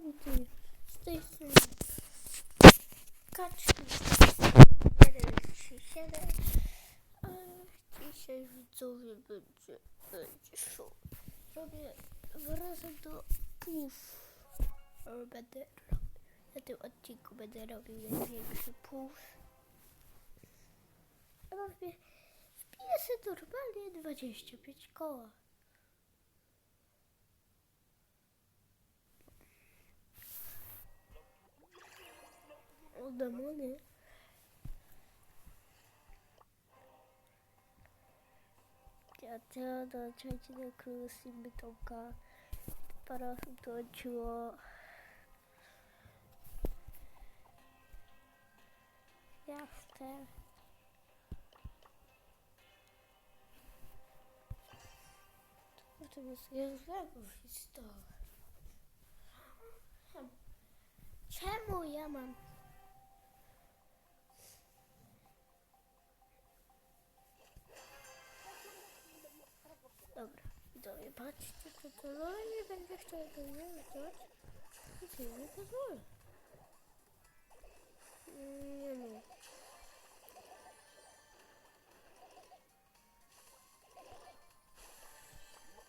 witaj. Z tej strony Kaczki 137 A dzisiaj widzowie będzie, będzie show. Robię wracam do puf. Będę na tym odcinku będę robił największy puf. Robię, wpiję normalnie 25 koła. O demony. Ja teraz dołączajcie do Krus i Bytomka. Parę osób dołączyło. Jasne. To jest złego historia. Czemu ja mam Widzowie, patrzcie, to to no, nie będę chciał tego nie wykrywać. Nic nie nie pozwolę. Nie nie.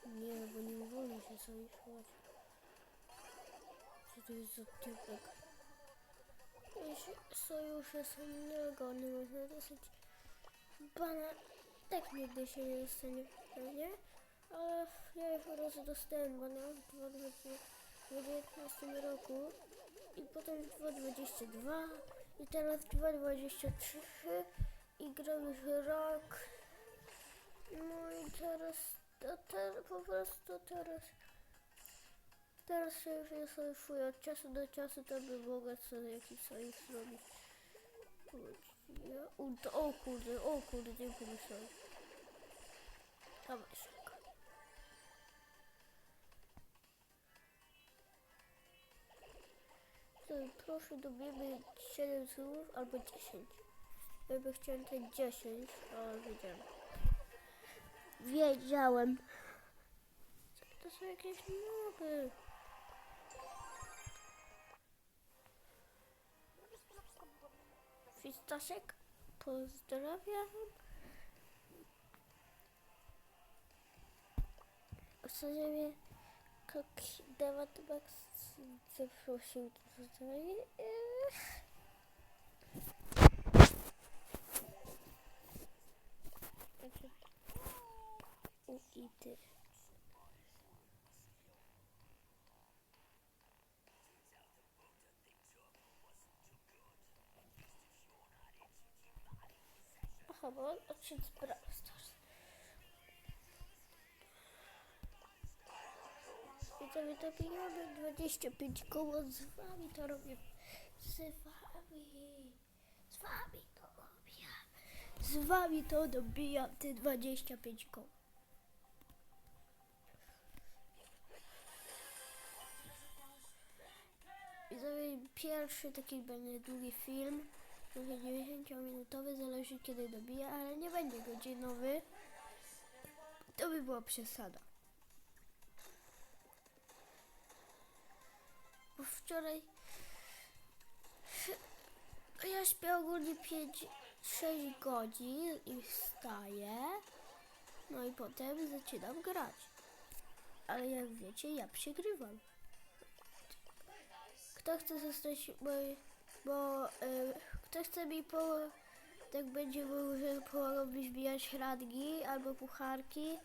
Nie, bo nie wolno się sojuszować. Co to jest za typek? Jeśli sojusze są nielegalne, można dostać bana. Tak nigdy się nie dostanie, nie? Ale ja już raz dostałem bana w 2019 roku i potem w 2022 i teraz w 2023 i gram już rok. No i teraz, to te, po prostu teraz, teraz się już nie sojuszuję od czasu do czasu, to by mogła sobie jakiś sojusz zrobić. To, o kurde, o kurde, nie pomyślałem. Dawaj szybko. Proszę dobijmy 7 słów albo 10. Ja bym chciał te 10, ale wiedziałem. Wiedziałem. To są jakieś noby? Fistaszek, pozdrawiam. Ostatnio как давати бакс запросим tutaj. I ty. Aha, bo Widzowie, to pijamy 25 koło z wami to robię. Z wami. Z wami to dobijam. Z wami to dobijam te 25 koło. Widzowie, pierwszy taki będzie długi film. Może 90 minutowy, zależy kiedy dobiję, ale nie będzie godzinowy. To by była przesada. Wczoraj ja śpię ogólnie 5-6 godzin i wstaję. No i potem zaczynam grać. Ale jak wiecie, ja przegrywam. Kto chce zostać mój, bo y, kto chce mi po, tak będzie mógł, porobić wbijać rangi albo pucharki,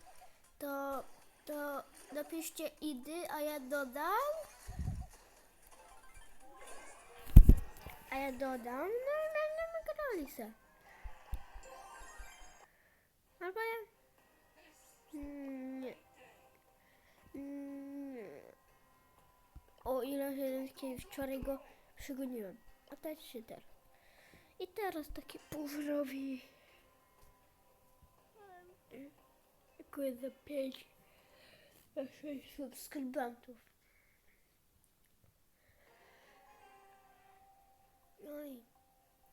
to, to napiszcie idy, a ja dodam. Ja dodam, no i będziemy grali se. Albo ja... Mm, Nie. Mm, Nie. O ile jeden kiedyś wczoraj go przegoniłem. A teraz się teraz. I teraz taki pół robi. Dziękuję za 5 za 6 subskrybentów. No i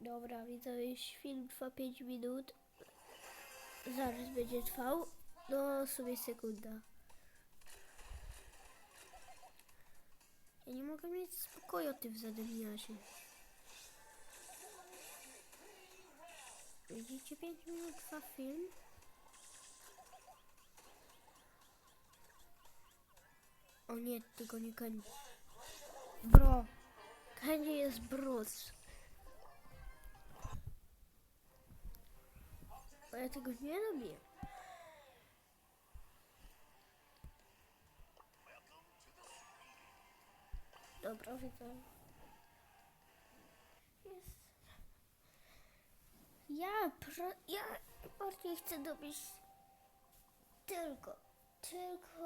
dobra, widzę, już film trwa 5 minut. Zaraz będzie trwał. No sobie sekunda. Ja nie mogę mieć spokoju o tym zadymiasie. Widzicie 5 minut trwa film? O nie, tylko nie Candy. Bro. Candy jest Bruce. Ja tego nie lubię. Dobra, widzę. Jest. Ja, pro, ja bardziej chcę dobić tylko, tylko